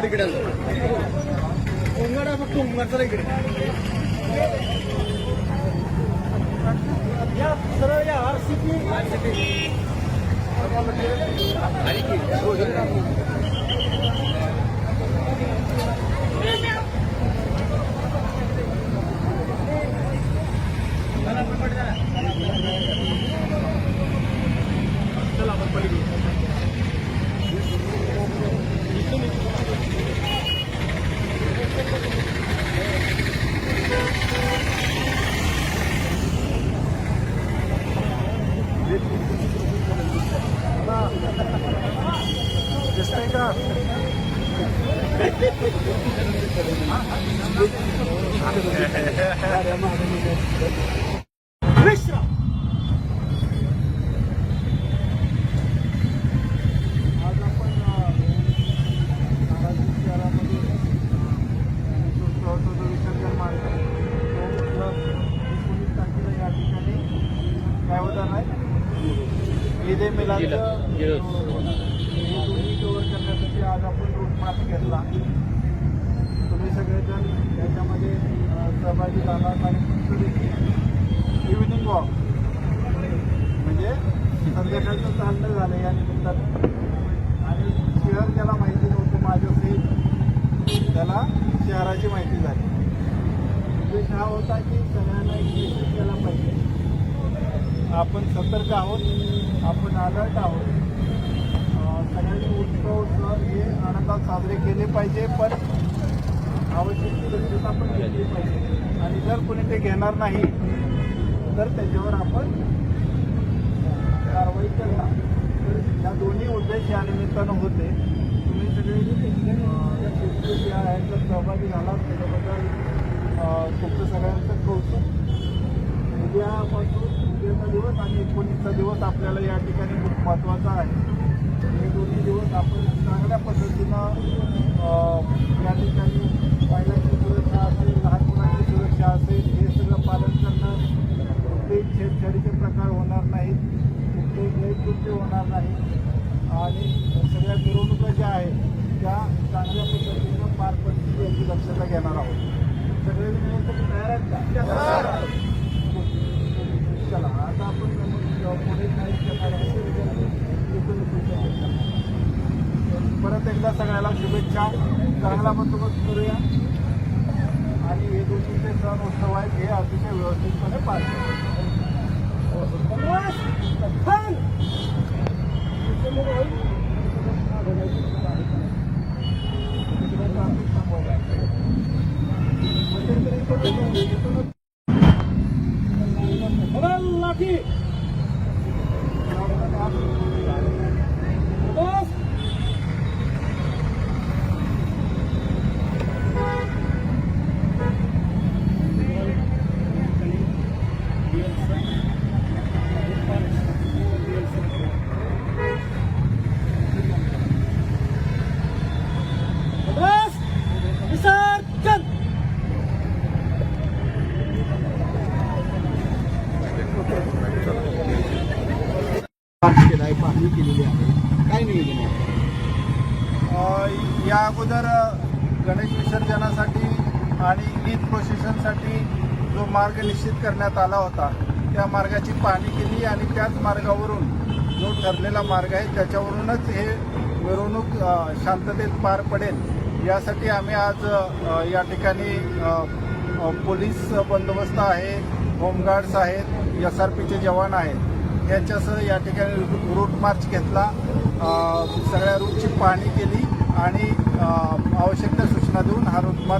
പിടിക്കണം നിങ്ങളുടെ കുമ്മത്തറ കിട്ടും ആർ സി പി ആർ आहे ईद मिलाद हे दोन्ही कव्हर करण्यासाठी आज आपण रूट घेतला. तुम्ही सगळेजण याच्यामध्ये सहभागी झाला आणि तुमचं देखील. इव्हिनिंग वॉक म्हणजे संध्याकाळचं चालणं झालं या निमित्तानं आणि शहर ज्याला माहिती नव्हतं माझ्या सहित त्याला शहराची माहिती झाली. उद्देश हा होता की सगळ्यांना एक मेसेज केला पाहिजे. आपण सतर्क आहोत आपण अलर्ट आहोत. सगळ्यांनी उत्तर साजरे केले पाहिजे पण आवश्यक सुरक्षता पण घेतली पाहिजे. आणि जर कोणी ते घेणार नाही तर त्याच्यावर आपण कारवाई करणार. तर या दोन्ही उद्देश या निमित्तानं होते. तुम्ही सगळे अं, या फेसबुक या ह्याच्यात सहभागी झालात त्याच्याबद्दल तुमचं सगळ्यांचं कौतुक. उद्यापासून उद्याचा दिवस आणि एकोणीसचा दिवस आपल्याला या ठिकाणी खूप महत्त्वाचा आहे. हे दोन्ही दिवस आपण चांगल्या पद्धतीनं या ठिकाणी महिलांची सुरक्षा असेल लहान मुलांची सुरक्षा असेल हे सगळं पालन करणं कुठलेही छेडछाडीचे प्रकार होणार नाहीत कुठलेही गैरकृत्य होणार नाही आणि सगळ्या मिरवणुका ज्या आहेत त्या चांगल्या पद्धतीनं पार पडतील याची दक्षता घेणार आहोत. सगळे तयार आहेत का चला आता आपण पुढे काय करणार आहे ते इथून पुढच्या करणार. परत एकदा सगळ्याला शुभेच्छा. चांगला बंदोबस्त करूया. आणि हे दोन्हीचे सण उत्सव आहेत हे अतिशय व्यवस्थितपणे पार केला आहे पाहणी केलेली आहे. काय नियोजन आहे? या अगोदर गणेश विसर्जनासाठी आणि ईद प्रोसेशनसाठी जो मार्ग निश्चित करण्यात आला होता त्या मार्गाची पाहणी केली आणि त्याच मार्गावरून जो ठरलेला मार्ग आहे त्याच्यावरूनच हे मिरवणूक शांततेत पार पडेल. यासाठी आम्ही आज या ठिकाणी पोलीस बंदोबस्त आहे होमगार्ड्स आहेत एस आर पीचे जवान आहेत. यांच्यासह या ठिकाणी रूट मार्च घेतला. सगळ्या रूटची पाहणी केली आणि आवश्यक त्या सूचना देऊन हा रूट मार्च